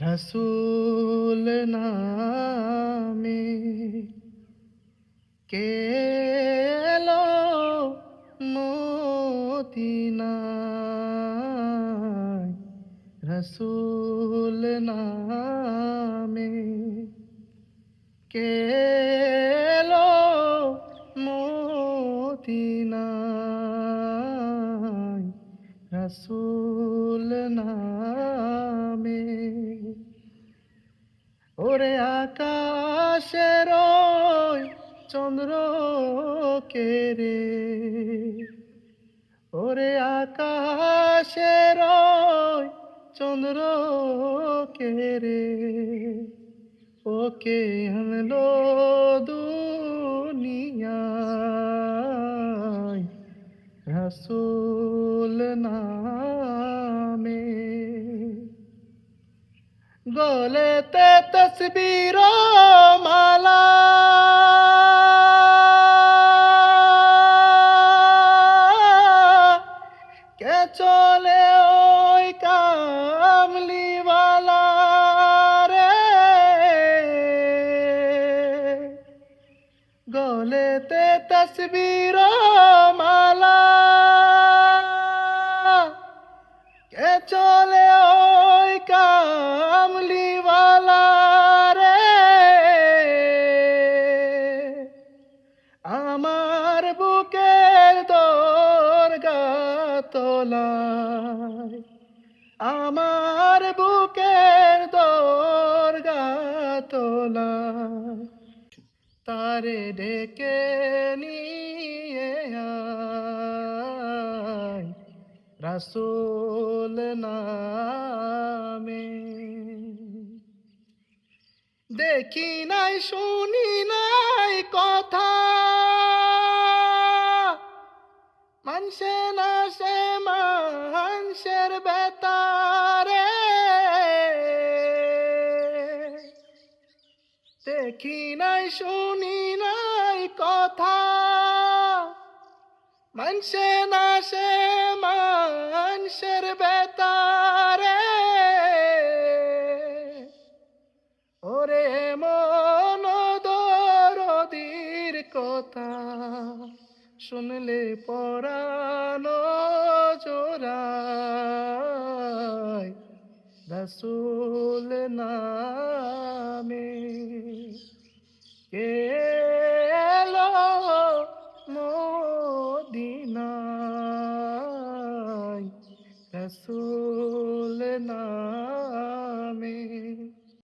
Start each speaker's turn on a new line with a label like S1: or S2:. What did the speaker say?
S1: রসুল নামে কেলো মদিনায়? রসুল নামে কেলো মদিনায়? রসুল নামে ওরে আকাশের চন্দ্র কেরে ওরে আকাশের চন্দ্র কেরে ওকে আনলো দুনিয়ায় রসুল নামে। গলেতে তসবির মালা। কে চলে ওই কামলিওয়ালা রে? গলেতে তসবির মালা। আমার বুকের তোলায়, আমার বুকের তোলায়, তারে ডেকে নিয়ে রাসুল নামে। দেখি নাই, শুনি নাই দেখি নাই, শুনি নাই কথা। মানুষে না সে মানুষের বেতারে। ওরে মন দরদির কথা শুনলে পরানো রসুল নামে এলো মদিনায়? রসুল